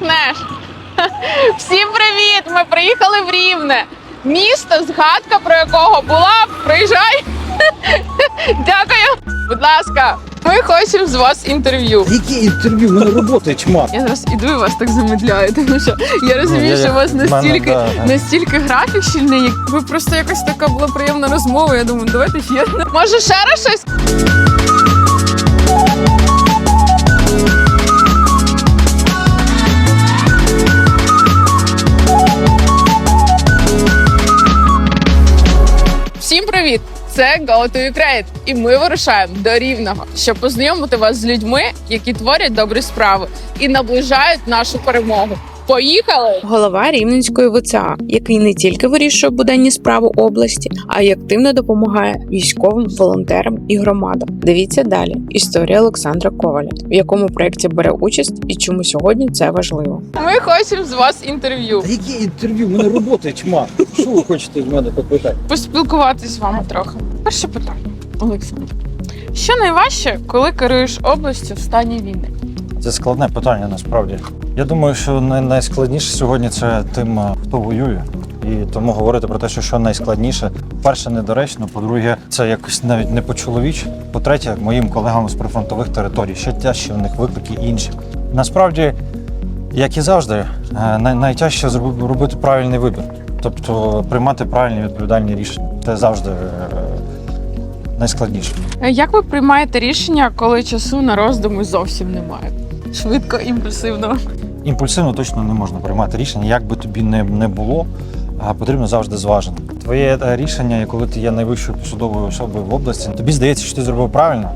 махнеш. Всім привіт! Ми приїхали в Рівне. Місто, згадка про якого була. Приїжджай. Дякую. Будь ласка, ми хочемо з вас інтерв'ю. Яке інтерв'ю? Мене робота чмак. Я зараз іду і вас так замедляю, тому що я розумію, Ну, що у вас в мене, настільки, да, настільки графік щільний. Ви просто якась така була приємна розмова. Я думаю, давайте ще. Може, ще раз щось? Привіт! Це Go to Ukraine, і ми вирушаємо до Рівного, щоб познайомити вас з людьми, які творять добрі справи і наближають нашу перемогу. Поїхали! голова Рівненської ВЦА, який не тільки вирішує буденні справи області, а й активно допомагає військовим, волонтерам і громадам. Дивіться далі. Історія Олександра Коваля, в якому проєкті бере участь і чому сьогодні це важливо. Ми хочемо з вас інтерв'ю. Та яке інтерв'ю? У мене робота чмак. Що ви хочете в мене попитати? Поспілкуватись з вами трохи. Перше питання, Олександр. Що найважче, коли керуєш областю в стані війни? Це складне питання насправді. Я думаю, що найскладніше сьогодні це тим, хто воює. І тому говорити про те, що що найскладніше, перше, недоречно, по-друге, це якось навіть не по-чоловіче. По-третє, моїм колегам з прифронтових територій ще тяжче в них виклики інші. Насправді, як і завжди, е, найтяжче робити правильний вибір, тобто приймати правильні відповідальні рішення. Це завжди е, найскладніше. Е, Як ви приймаєте рішення, коли часу на роздуми зовсім немає? Швидко, імпульсивно. Імпульсивно точно не можна приймати рішення, як би тобі не, не було, потрібно завжди зважено. Твоє е, рішення, коли ти є найвищою посадовою особою в області, тобі здається, що ти зробив правильно,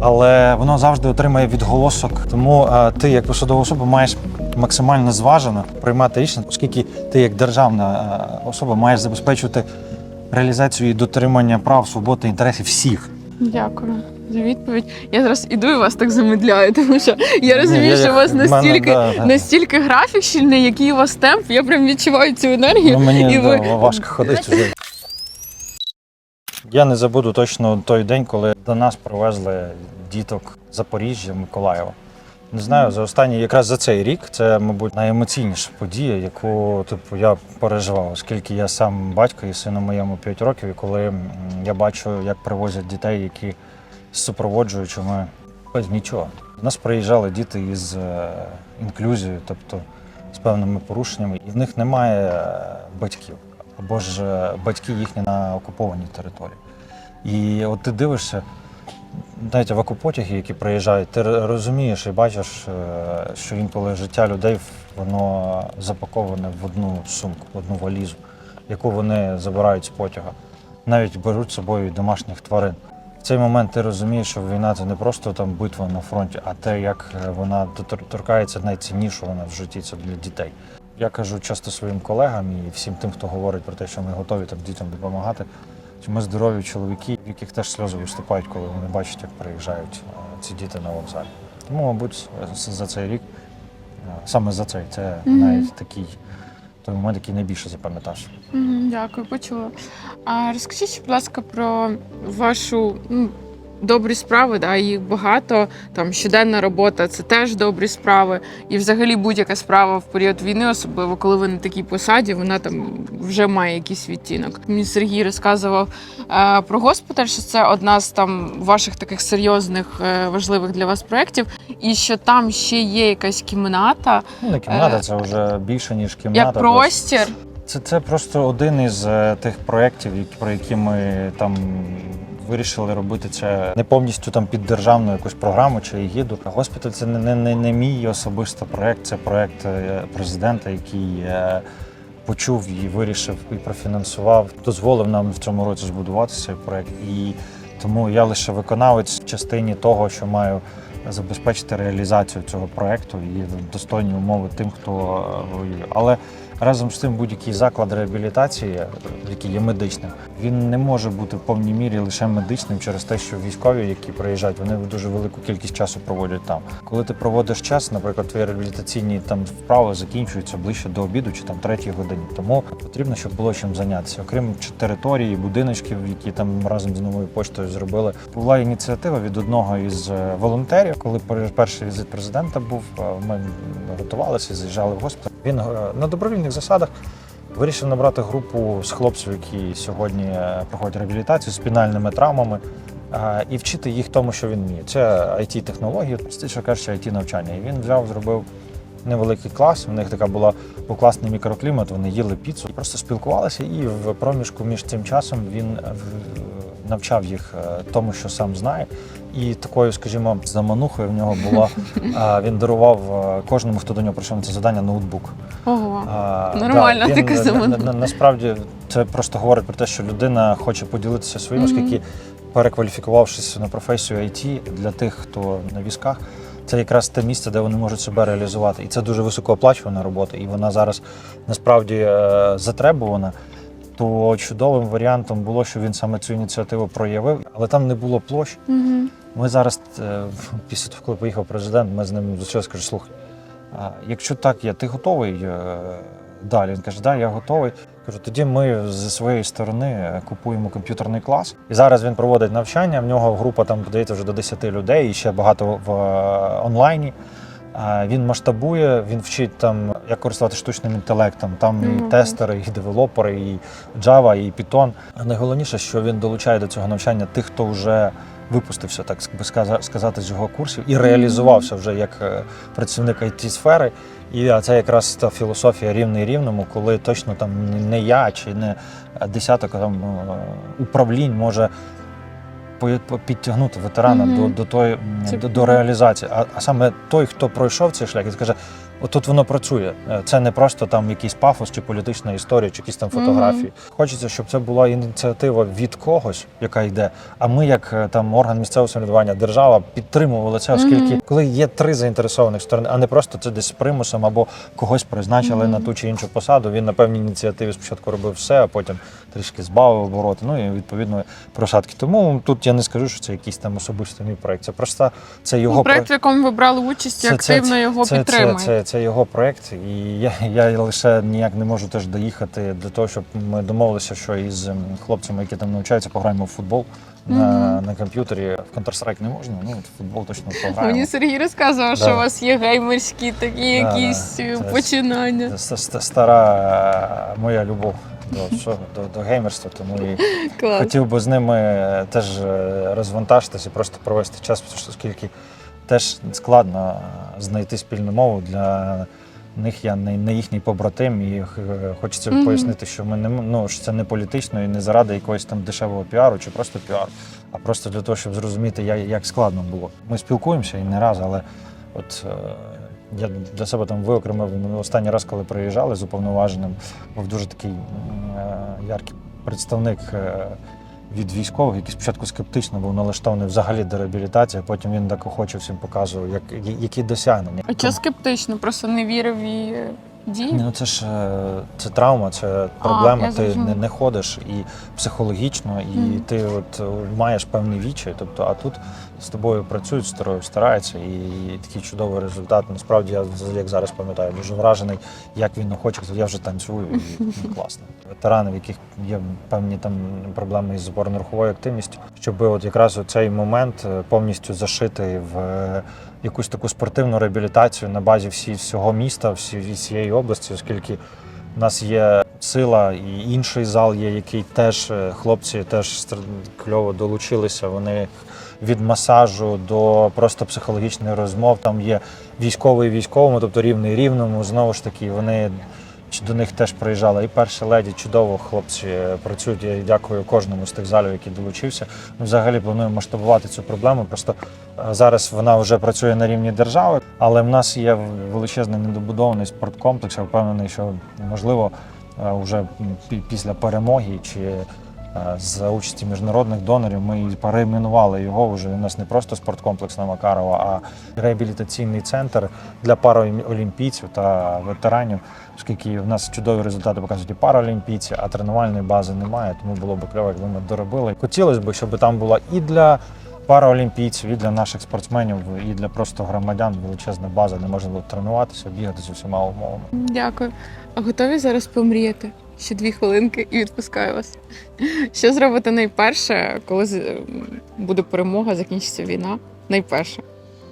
але воно завжди отримає відголосок. Тому е, ти, як посадова особа, маєш максимально зважено приймати рішення, оскільки ти, як державна е, особа, маєш забезпечувати реалізацію і дотримання прав, свобод та інтересів всіх. Дякую за відповідь. Я зараз іду і вас так замедляю, тому що я розумію, я що у вас настільки мене, да. настільки графік щільний, який у вас темп. Я прям відчуваю цю енергію. Ну, мені і ви- да, важко ходити вже. Я не забуду точно той день, коли до нас привезли діток Запоріжжя, Миколаєва. Не знаю, за останній, якраз за цей рік, це, мабуть, найемоційніша подія, яку типу, я переживав, оскільки я сам батько і сину моєму 5 років, і коли я бачу, як привозять дітей, які з супроводжуючими без нічого. До нас приїжджали діти із е, інклюзією, тобто з певними порушеннями, і в них немає е, батьків, або ж е, батьки їхні на окупованій території. І от ти дивишся, навіть в екопотяги, які приїжджають, ти розумієш і бачиш, е, що інколи життя людей воно запаковане в одну сумку, в одну валізу, яку вони забирають з потяга. Навіть беруть з собою домашніх тварин. В цей момент ти розумієш, що війна це не просто там битва на фронті, а те, як е, вона торкається найціннішого в житті це для дітей. Я кажу часто своїм колегам і всім тим, хто говорить про те, що ми готові там дітям допомагати. Ми здорові чоловіки, в яких теж сльози виступають, коли вони бачать, як приїжджають е, ці діти на вокзалі. Тому, мабуть, за цей рік, е, саме за цей, це Мгм. навіть такий той момент, який найбільше запам'ятався. Мгм, Дякую, почула. А розкажіть, будь ласка, про вашу ну, добрі справи, да, їх багато. Там щоденна робота це теж добрі справи. І взагалі будь-яка справа в період війни, особливо коли ви на такій посаді, вона там вже має якийсь відтінок. Мені Сергій розказував е, про госпіталь, що це одна з там ваших таких серйозних е, важливих для вас проєктів, і що там ще є якась кімната, Ну, не кімната, Е, це вже більше, ніж кімната. як простір. Це, це просто один із е, тих проєктів, про які ми там вирішили робити це не повністю там під державну якусь програму чи егіду. Госпіталь це не, не, не, мій особистий проєкт, це проєкт е, президента, який е, почув і вирішив і профінансував, дозволив нам в цьому році збудувати цей проєкт. І тому я лише виконавець в частині того, що маю забезпечити реалізацію цього проєкту і достойні умови тим, хто воює. Але Разом з тим, будь-який заклад реабілітації, який є медичним, Він не може бути в повній мірі лише медичним через те, що військові, які приїжджають, вони дуже велику кількість часу проводять там. Коли ти проводиш час, наприклад, твої реабілітаційні там вправи закінчуються ближче до обіду чи там третій годині. Тому потрібно, щоб було чим зайнятися. Окрім території, будиночків, які там разом з новою поштою зробили, була ініціатива від одного із е, волонтерів. Коли пер- перший візит президента був, е, ми готувалися, заїжджали в госпіталь. Він е, на добровільних засадах. Вирішив набрати групу з хлопців, які сьогодні е, проходять реабілітацію з спінальними травмами, е, і вчити їх тому, що він вміє. Це it технології простіше кажучи, it навчання. І він взяв, зробив невеликий клас. У них така була класний мікроклімат. Вони їли піцу, просто спілкувалися, і в проміжку між цим часом він е, навчав їх е, тому, що сам знає. І такою, скажімо, заманухою в нього була. Він дарував е, кожному, хто до нього прийшов на це завдання, ноутбук. Ого. А, Нормальна він, така замануха. на- на- Насправді це просто говорить про те, що людина хоче поділитися своїм, оскільки перекваліфікувавшись на професію IT для тих, хто на візках. Це якраз те місце, де вони можуть себе реалізувати. І це дуже високооплачувана робота, і вона зараз насправді е, затребувана. То чудовим варіантом було, що він саме цю ініціативу проявив, але там не було площ. Угу. Ми зараз, е, після того, коли поїхав президент, ми з ним зустрілися, кажу, слухай, якщо так є, ти готовий е, далі? Він каже, да, я готовий. Кажу, тоді ми зі своєї сторони е, купуємо комп'ютерний клас. І зараз він проводить навчання. В нього група там подається вже до 10 людей, і ще багато в онлайні. Він масштабує, він вчить там, як користувати штучним інтелектом. Там Мгм. і тестери, і девелопери, і Java, і Python. А найголовніше, що він долучає до цього навчання тих, хто вже випустився, так би сказати, з його курсів і реалізувався вже як е, працівник it сфери. І це якраз та філософія рівний рівному, коли точно там не я чи не десяток там е, управлінь може підтягнути ветерана Мгм. до, до, тої, до, до реалізації. А, а саме той, хто пройшов цей шлях, і скаже, отут воно працює. Е, Це не просто там якийсь пафос чи політична історія, чи якісь там фотографії. Хочеться, щоб це була ініціатива від когось, яка йде. А ми, як е, там орган місцевого самоврядування, держава, підтримували це, оскільки Мгм. коли є три заінтересованих сторони, а не просто це десь з примусом або когось призначили Мгм. на ту чи іншу посаду. Він на певній ініціативі спочатку робив все, а потім трішки збавив обороти. Ну і відповідно просадки. Тому тут я не скажу, що це якийсь там особистий мій проект. Це просто це його Ну, проект, в якому ви брали участь, і Це- це- активно його це, це, підтримуєте. це, це його проект, і я, я лише ніяк не можу теж доїхати для того, щоб ми домовилися, що із ем, хлопцями, які там навчаються, пограємо в футбол на, Мгм. на комп'ютері. В Counter-Strike не можна, ну в футбол точно пограємо. Мені Сергій розказував, Да. що у вас є геймерські такі Да, якісь е, Це- починання. Це стара е, моя любов до, що, до, до геймерства, тому і Клас. хотів би з ними е, теж розвантажитися і просто провести час, тому що оскільки теж складно е, знайти спільну мову для них. Я не, не їхній побратим, і е, хочеться Мгм. пояснити, що ми не ну, що це не політично і не заради якогось там дешевого піару чи просто піару, а просто для того, щоб зрозуміти, як, як складно було. Ми спілкуємося і не раз, але от. е, Я для себе там виокремив ну, останній раз, коли приїжджали з уповноваженим, був дуже такий яркий представник від військових, який спочатку скептично був налаштований взагалі до реабілітації, а потім він так охоче всім показував, як, які досягнення. А чого скептично? Просто не вірив її дії? Ну це ж е, це травма, це проблема. я ти не, не ходиш і психологічно, і Мгм. ти от е, маєш певні вічі. Тобто, а тут з тобою працюють, з тобою стараються, і такий чудовий результат. Насправді я як зараз пам'ятаю, дуже вражений, як він охоче. Я вже танцюю і ну, класно. Ветерани, в яких є певні там проблеми із опорно-руховою активністю, щоб от якраз у цей момент е, повністю зашити в якусь таку спортивну реабілітацію на базі всі, всього міста, всі, всієї області, оскільки у нас є сила і інший зал є, який теж е, хлопці теж кльово долучилися. Вони від масажу до просто психологічних розмов. Там є військовий військовому, тобто рівний рівному. Знову ж таки, вони до них теж приїжджала і перша леді. Чудово хлопці е, працюють. Я дякую кожному з тих залів, який долучився. Ми взагалі плануємо масштабувати цю проблему. Просто е, зараз вона вже працює на рівні держави, але в нас є величезний недобудований спорткомплекс. Я впевнений, що можливо е, вже після перемоги чи За участі міжнародних донорів ми перейменували його вже. У нас не просто спорткомплекс на Макарова, а реабілітаційний центр для параолімпійців та ветеранів, оскільки в нас чудові результати показують і параолімпійці, а тренувальної бази немає, тому було б кльово, якби ми доробили. Хотілося б, щоб там була і для параолімпійців, і для наших спортсменів, і для просто громадян величезна база, де можна було тренуватися, бігати з усіма умовами. Дякую. А готові зараз помріяти? Ще дві хвилинки і відпускаю вас. Що зробите найперше, коли буде перемога, закінчиться війна? Найперше.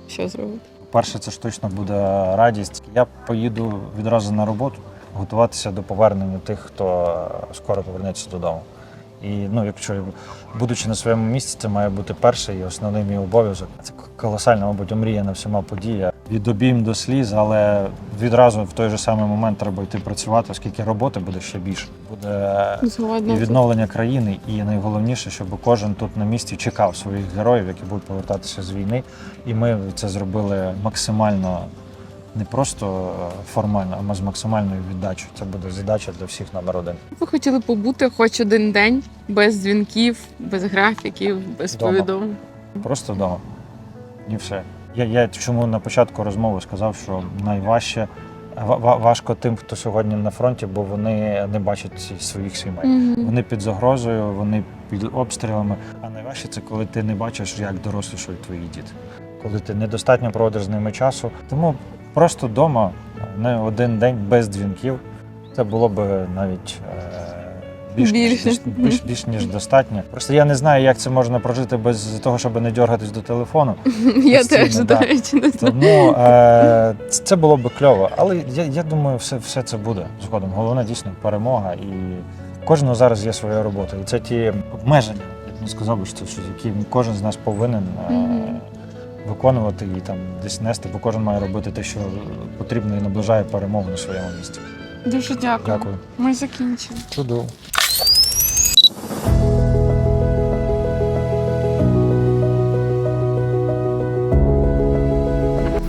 Що зробите? Перше, це ж точно буде радість. Я поїду відразу на роботу, готуватися до повернення тих, хто е, скоро повернеться додому. І ну, якщо будучи на своєму місці, це має бути перший і основний мій обов'язок. Це колосальна, мабуть, омріяна всіма подія. Від обійм до сліз, але відразу в той же самий момент треба йти працювати, оскільки роботи буде ще більше. Буде і відновлення країни, і найголовніше, щоб кожен тут на місці чекав своїх героїв, які будуть повертатися з війни. І ми це зробили максимально не просто формально, а з максимальною віддачею. Це буде задача для всіх номер один. Ви хотіли побути хоч один день без дзвінків, без графіків, без повідомлень. Просто вдома. І все. Я, я чому на початку розмови сказав, що найважче ва- ва- важко тим, хто сьогодні на фронті, бо вони не бачать своїх сімей. Мгм. Вони під загрозою, вони під обстрілами. А найважче це коли ти не бачиш, як дорослішують твої діти. Коли ти недостатньо проводиш з ними часу. Тому просто вдома не один день без дзвінків. Це було б навіть е, більш, Більше. дос- більш, більш ніж достатньо. Просто я не знаю, як це можна прожити без того, щоб не дергатись до телефону. Я постійно, теж, до да. речі, не знаю. Тому е, це було б кльово. Але я, я думаю, все, все це буде згодом. Головне дійсно перемога. І кожного зараз є своя робота. І це ті обмеження, я б не сказав би, що це які кожен з нас повинен е, виконувати і там десь нести, бо кожен має робити те, що потрібно і наближає перемогу на своєму місці. Дуже дякую. Дякую. Ми закінчили. Чудово.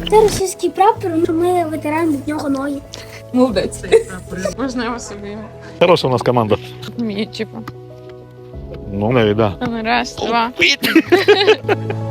Це російський прапор, ми витираємо від нього ноги. Молодець. Можна його собі Хороша у нас команда. м'ячику. Ну, навіть, да. Раз, два.